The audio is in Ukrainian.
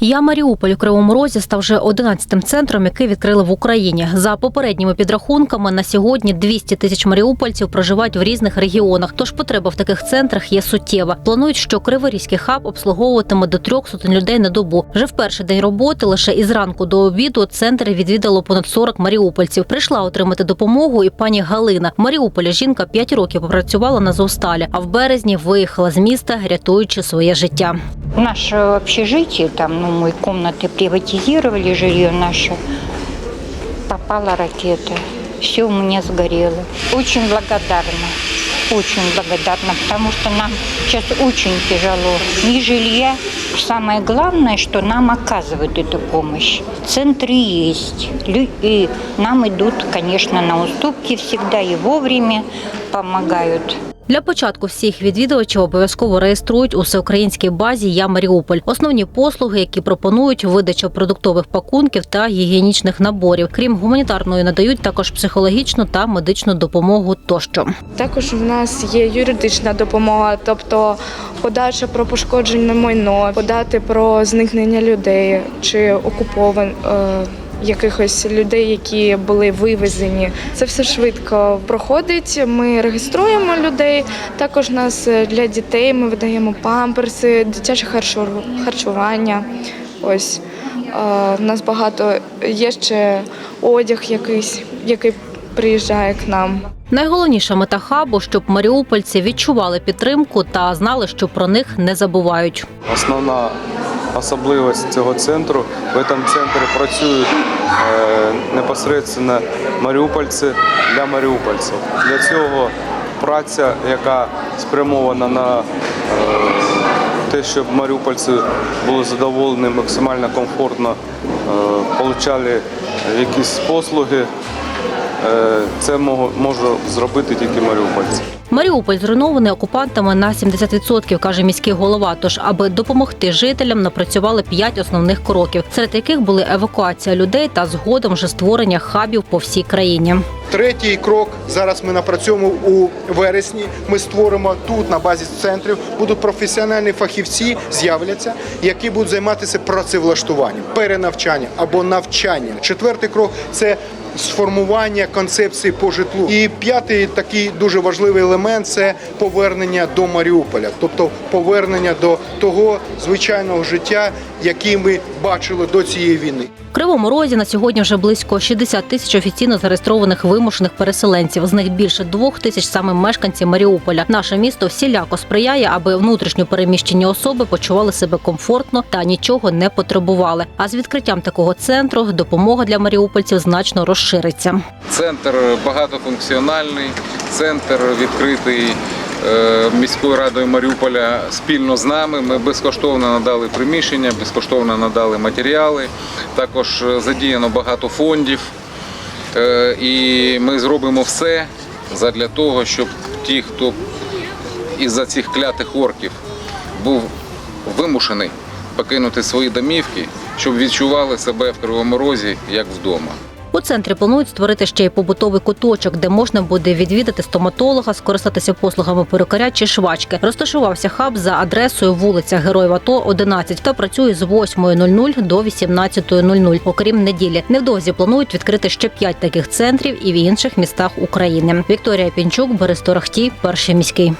Я Маріуполь у Кривому Розі став вже 11-тим центром, який відкрили в Україні. За попередніми підрахунками на сьогодні 200 тисяч маріупольців проживають в різних регіонах. Тож потреба в таких центрах є суттєва. Планують, що Криворізький хаб обслуговуватиме до трьох сотень людей на добу. Вже в перший день роботи, лише із ранку до обіду, центр відвідало понад 40 маріупольців. Прийшла отримати допомогу і пані Галина. В Маріуполі жінка 5 років попрацювала на Зовсталі, а в березні виїхала з міста, рятуючи своє життя. Наше общежитие, там, ну, мы комнаты приватизировали, жилье наше, попала ракета. Все у меня сгорело. Очень благодарна, очень благодарна, потому что нам сейчас очень тяжело. Ни жилья. Самое главное, что нам оказывают эту помощь. Центры есть. И нам идут, конечно, на уступки всегда и вовремя помогают. Для початку всіх відвідувачів обов'язково реєструють у всеукраїнській базі Я Маріуполь. Основні послуги, які пропонують видача продуктових пакунків та гігієнічних наборів. Крім гуманітарної, надають також психологічну та медичну допомогу тощо. Також в нас є юридична допомога, тобто подача про пошкоджене майно, подати про зникнення людей чи окупован. е, Якихось людей, які були вивезені, це все швидко проходить. Ми реєструємо людей. Також нас е, для дітей ми видаємо памперси, дитяче харчу- харчування. Ось Е, у нас багато є ще одяг, якийсь, який приїжджає к нам. Найголовніша мета хабу, щоб маріупольці відчували підтримку та знали, що про них не забувають. Основна особливість цього центру в цьому центрі працюють е, непосередньо маріупольці для маріупольців. Для цього праця, яка спрямована на е, те, щоб маріупольці були задоволені, максимально комфортно е, отримали якісь послуги. Це мо- може зробити тільки маріупольці. Маріуполь зруйнований окупантами на 70%, каже міський голова. Тож, аби допомогти жителям, напрацювали п'ять основних кроків, серед яких були евакуація людей та згодом вже створення хабів по всій країні. Третій крок зараз ми напрацьовуємо у вересні. Ми створимо тут на базі центрів. Будуть професіональні фахівці, з'являться, які будуть займатися працевлаштуванням, перенавчанням або навчанням. Четвертий крок це сформування концепції по житлу. І п'ятий такий дуже важливий елемент це повернення до Маріуполя, тобто повернення до того звичайного життя, який ми бачили до цієї війни. В Кривому Розі на сьогодні вже близько 60 тисяч офіційно зареєстрованих вимушених переселенців. З них більше двох тисяч саме мешканці Маріуполя. Наше місто всіляко сприяє, аби внутрішньо переміщені особи почували себе комфортно та нічого не потребували. А з відкриттям такого центру допомога для маріупольців значно розшириться. Центр багатофункціональний, центр відкритий міською радою Маріуполя спільно з нами. Ми безкоштовно надали приміщення, безкоштовно надали матеріали. Також е, задіяно багато фондів. Е, І ми зробимо все для того, щоб ті, хто із-за цих клятих орків був вимушений покинути свої домівки, щоб відчували себе в Кривому Розі як вдома. Центрі планують створити ще й побутовий куточок, де можна буде відвідати стоматолога, скористатися послугами перукаря чи швачки. Розташувався хаб за адресою вулиця Героїв АТО 11 та працює з 8.00 до 18.00, окрім неділі. Невдовзі планують відкрити ще п'ять таких центрів і в інших містах України. Вікторія Пінчук, Борис Торохтій, перший міський.